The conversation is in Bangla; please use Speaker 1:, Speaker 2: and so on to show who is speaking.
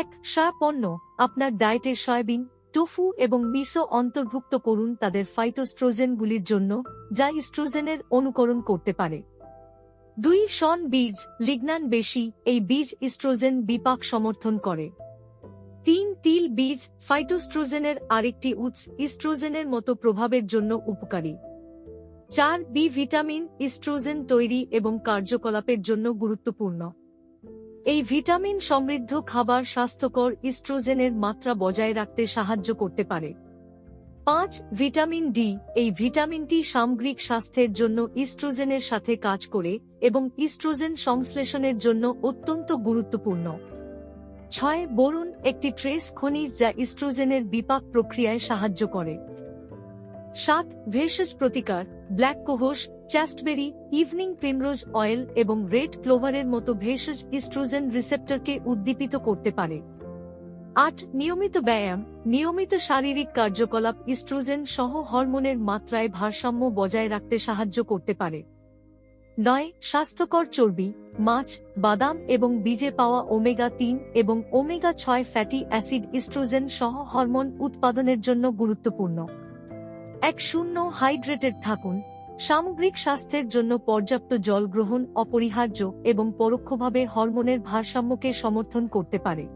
Speaker 1: এক সার পণ্য, আপনার ডায়েটে সয়াবিন, টোফু এবং মিসো অন্তর্ভুক্ত করুন তাদের ফাইটোস্ট্রোজেনগুলির জন্য, যা ইস্ট্রোজেনের অনুকরণ করতে পারে। দুই শন বীজ, লিগনান বেশি, এই বীজ ইস্ট্রোজেন বিপাক সমর্থন করে। তিন, তিল বীজ ফাইটোস্ট্রোজেনের আরেকটি উৎস ইস্ট্রোজেনের মতো প্রভাবের জন্য উপকারী। চার, বি ভিটামিন ইস্ট্রোজেন তৈরি এবং কার্যকলাপের জন্য গুরুত্বপূর্ণ। এই ভিটামিন সমৃদ্ধ খাবার স্বাস্থ্যকর ইস্ট্রোজেনের মাত্রা বজায় রাখতে সাহায্য করতে পারে। পাঁচ, ভিটামিন ডি। এই ভিটামিনটি সামগ্রিক স্বাস্থ্যের জন্য ইস্ট্রোজেনের সাথে কাজ করে এবং ইস্ট্রোজেন সংশ্লেষণের জন্য অত্যন্ত গুরুত্বপূর্ণ। ছয়, বরুণ একটি ট্রেস খনিজ যা ইস্ট্রোজেনের বিপাক প্রক্রিয়ায় সাহায্য করে। সাত, ভেষজ প্রতিকার, black cohosh chasteberry, evening primrose oil এবং রেড ক্লোভারের মতো ভেষজ ইস্ট্রোজেন রিসেপ্টরকে উদ্দীপিত করতে পারে। আট, নিয়মিত ব্যায়াম, নিয়মিত শারীরিক কার্যকলাপ ইস্ট্রোজেন সহ হরমোনের মাত্রায় ভারসাম্য বজায় রাখতে সাহায্য করতে পারে। নয়, স্বাস্থ্যকর চর্বি, মাছ, বাদাম এবং বীজে পাওয়া ওমেগা তিন এবং ওমেগা ছয় ফ্যাটি অ্যাসিড ইস্ট্রোজেন সহ হরমোন উৎপাদনের জন্য গুরুত্বপূর্ণ। এক শূন্য হাইড্রেটেড থাকুন। সামগ্রিক স্বাস্থ্যের জন্য পর্যাপ্ত জল গ্রহণ অপরিহার্য এবং পরোক্ষভাবে হরমোনের ভারসাম্যকে সমর্থন করতে পারে।